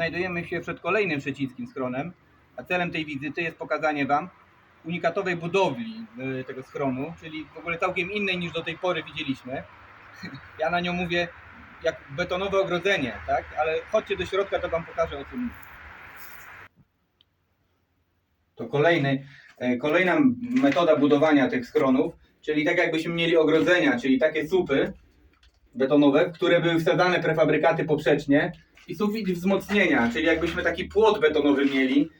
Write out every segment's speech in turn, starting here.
znajdujemy się przed kolejnym szczecińskim schronem, a celem tej wizyty jest pokazanie Wam unikatowej budowli y, tego schronu, czyli w ogóle całkiem innej niż do tej pory widzieliśmy. Ja na nią mówię jak betonowe ogrodzenie, tak? Ale chodźcie do środka, to Wam pokażę o mówię. To kolejny, e, kolejna metoda budowania tych schronów, czyli tak jakbyśmy mieli ogrodzenia, czyli takie słupy betonowe, które były wsadzane prefabrykaty poprzecznie i sufit wzmocnienia, czyli jakbyśmy taki płot betonowy mieli.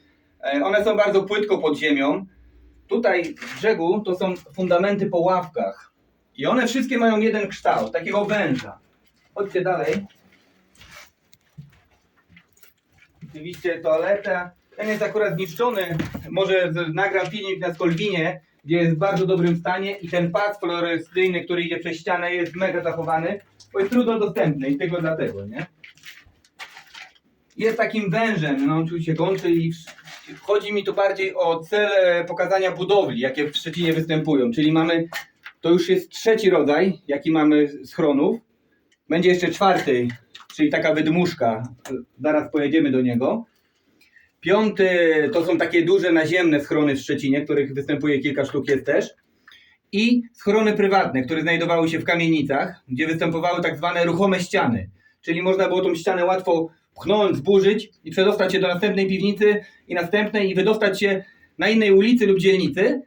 E, One są bardzo płytko pod ziemią. Tutaj w brzegu to są fundamenty po ławkach. I one wszystkie mają jeden kształt, takiego węża. Chodźcie dalej. Oczywiście toaleta. Ten jest akurat zniszczony. Może nagram filmik na Skolwinie, jest w bardzo dobrym stanie i ten pas fluorescyjny, który idzie przez ścianę jest mega zachowany, bo jest trudno dostępny i tylko dlatego, nie? Jest takim wężem, no oczywiście kończy i chodzi mi tu bardziej o cel e, pokazania budowli, jakie w Szczecinie występują, czyli mamy, to już jest trzeci rodzaj, jaki mamy schronów, będzie jeszcze czwarty, czyli taka wydmuszka, zaraz pojedziemy do niego. Piąty to są takie duże naziemne schrony w Szczecinie, których występuje kilka sztuk jest też. I schrony prywatne, które znajdowały się w kamienicach, gdzie występowały tak zwane ruchome ściany. Czyli można było tą ścianę łatwo pchnąć, zburzyć i przedostać się do następnej piwnicy i następnej i wydostać się na innej ulicy lub dzielnicy.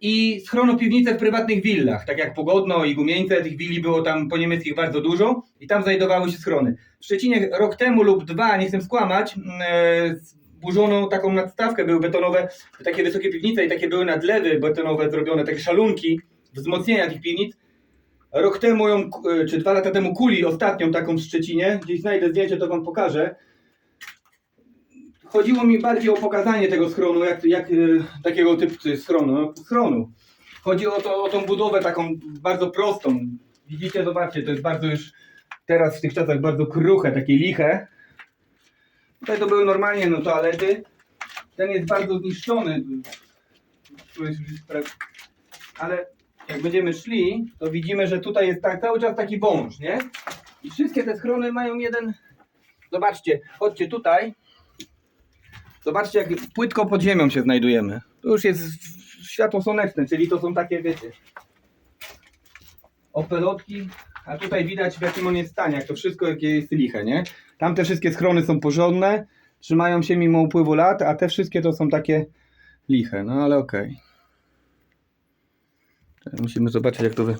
I schronopiwnice w prywatnych willach, tak jak Pogodno i Gumieńce, tych willi było tam po niemieckich bardzo dużo i tam znajdowały się schrony. W Szczecinie rok temu lub dwa, nie chcę skłamać, e, zburzono taką nadstawkę, były betonowe, takie wysokie piwnice i takie były nadlewy betonowe zrobione, takie szalunki, wzmocnienia tych piwnic. Rok temu ją, e, czy dwa lata temu kuli ostatnią taką w Szczecinie, gdzieś znajdę zdjęcie, to wam pokażę. Chodziło mi bardziej o pokazanie tego schronu, jak, jak e, takiego typu schronu, no, schronu. Chodzi o, to, o tą budowę taką bardzo prostą. Widzicie, zobaczcie, to jest bardzo już teraz w tych czasach bardzo kruche, takie liche. Tutaj to były normalnie no, toalety. Ten jest bardzo zniszczony. Tu jest już Ale jak będziemy szli, to widzimy, że tutaj jest tak, cały czas taki wąż, nie? I wszystkie te schrony mają jeden. Zobaczcie, chodźcie tutaj. Zobaczcie, jak płytko pod ziemią się znajdujemy. Tu już jest światło słoneczne, czyli to są takie, wiecie, opelotki, a tutaj widać w jakim on jest stanie, jak to wszystko jakie jest liche, nie? Tamte wszystkie schrony są porządne, trzymają się mimo upływu lat, a te wszystkie to są takie liche, no ale okej. Musimy zobaczyć jak to wy...